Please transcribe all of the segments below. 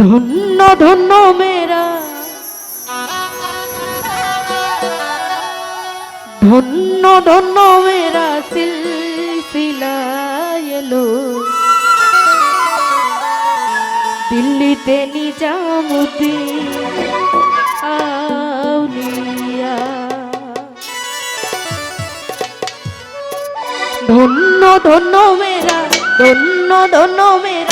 ধন্য ধন্য মেরা ধন্য ধন্য মেরা সিলসিলা এলো। দিল্লিতে নিজামুদ্দিন আউলিয়া। ধন্য ধন্য মেরা ধন্য ধন্য মেরা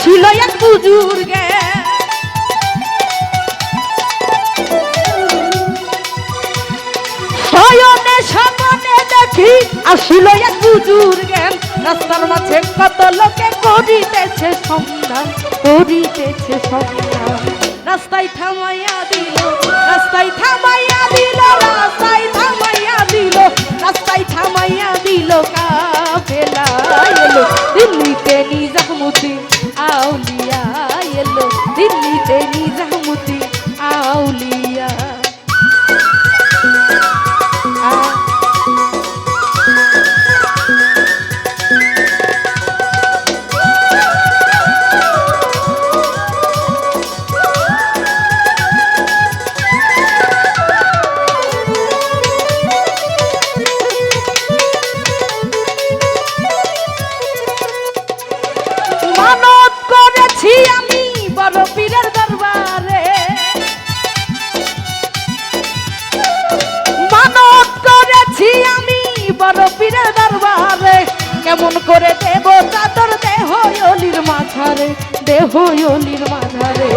আসিল এক বুজুর্গে। শয়নে স্বপনে দেখি আসিল এক বুজুর্গে। রাস্তার মাঝে কত লোকে করিতেছে সন্ধান করিতেছে সন্ধান। রাস্তায় থামাইয়া দিল, রাস্তায় থামাইয়া দিল, রাস্তায় থামাইয়া দিল, রাস্তায় থামাইয়া দিল কাফেলা। এলো দিল্লিতে নিজামুদ্দিন আউলিয়া এলো দিল্লিতে নিজামুদ্দিন দরবারে কেমন করে দেব চাদর দেহ অলির মাঝারে দেহ অলির মাঝারে।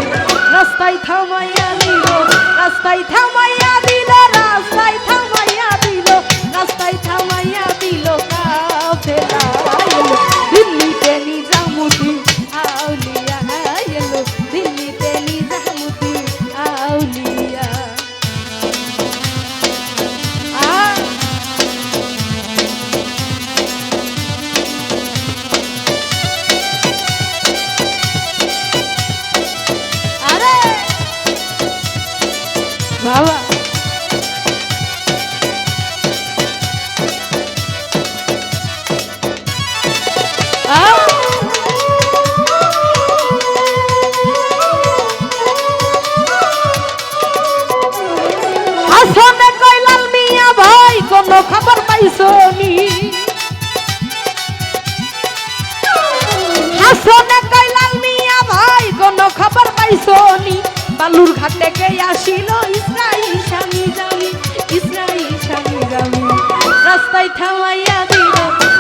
রাস্তায় থামাইয়া বালুর ঘাটে কে আসিল, ইসরাইল স্বামী জামি ইসরাইল স্বামী জামি রাস্তায় থামাইয়া দিল,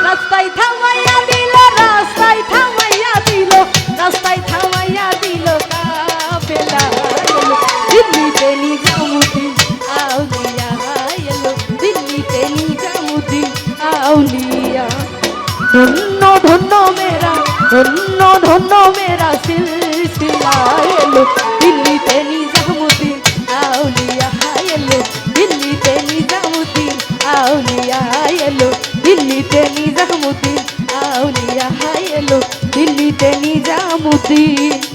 রাস্তায় থামাইয়া দিল, রাস্তায় থামাইয়া দিল, রাস্তায় থামাইয়া দিল, কাফেলা এলো, দিল্লিতে নিজামুদ্দিন আউলিয়া এলো, দিল্লিতে নিজামুদ্দিন আউলিয়া। ধন্য ধন্য মেরা ধন্য ধন্য মেরা দিন